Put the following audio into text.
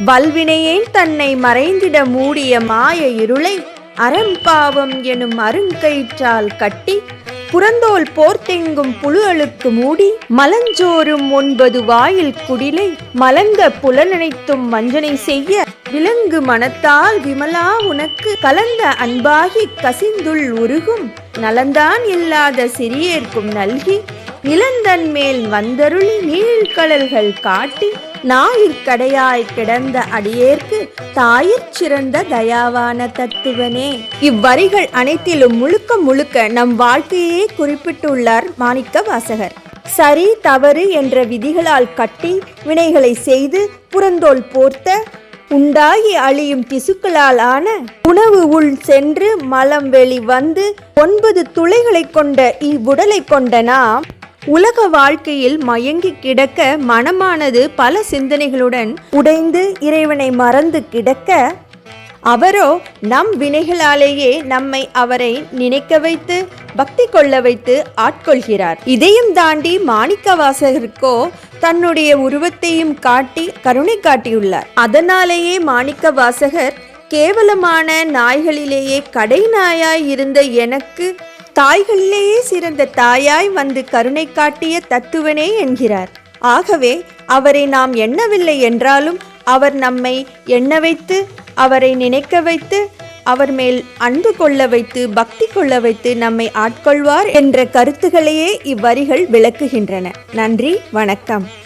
வல்வினையே தன்னை மறைந்திட மூடிய மாய இருளை அறம்பாவம் எனும் அருங்கயிற்றால் கட்டி புறந்தோல் போர்த்தெங்கும் புழுகளுக்கு மூடி மலஞ்சோறும் ஒன்பது வாயில் குடிலை மலங்க புலனனைத்தும் வஞ்சனை செய்ய விலங்கு மனத்தால் விமலா உனக்கு கலந்த அன்பாகி கசிந்துள் உருகும் நலந்தான் இல்லாத சிறியேற்கும் நல்கி நிலந்தன் மேல் வந்தருளி நீழ்கடல்கள் காட்டி ஞாயிற்கடையாய் கிடந்த அடியேற்கு தாயிற் சிறந்த தயாவான தத்துவனே. இவ்வரிகள் அனைத்திலும் முழுக்க முழுக்க நம் வாழ்க்கையே குறிப்பிட்டுள்ளார் மாணிக்க வாசகர். சரி தவறு என்ற விதிகளால் கட்டி வினைகளை செய்து புறந்தோல் போர்த்த உண்டாகி அழியும் திசுக்களால் ஆன உணவு உள் சென்று மலம் வெளி வந்து ஒன்பது துளைகளை கொண்ட இவ்வுடலை கொண்ட நாம் உலக வாழ்க்கையில் மயங்கி கிடக்க மனமானது பல சிந்தனைகளுடன் உடைந்து இறைவனை மறந்து கிடக்க அவரோ நம் வினைகளாலேயே நம்மை அவரை நினைக்க வைத்து பக்தி கொள்ள வைத்து ஆட்கொள்கிறார். இதையும் தாண்டி மாணிக்க வாசகருக்கோ தன்னுடைய உருவத்தையும் காட்டி கருணை காட்டியுள்ளார். அதனாலேயே மாணிக்க வாசகர் கேவலமான நாய்களிலேயே கடை நாயாய் இருந்த எனக்கு தாய்களிலேயே சிறந்த தாயாய் வந்து கருணை காட்டிய தத்துவனே என்கிறார். ஆகவே அவரை நாம் எண்ணவில்லை என்றாலும் அவர் நம்மை எண்ண வைத்து அவரை நினைக்க வைத்து அவர் மேல் அன்பு கொள்ள வைத்து பக்தி கொள்ள வைத்து நம்மை ஆட்கொள்வார் என்ற கருத்துகளையே இவ்வரிகள் விளக்குகின்றன. நன்றி வணக்கம்.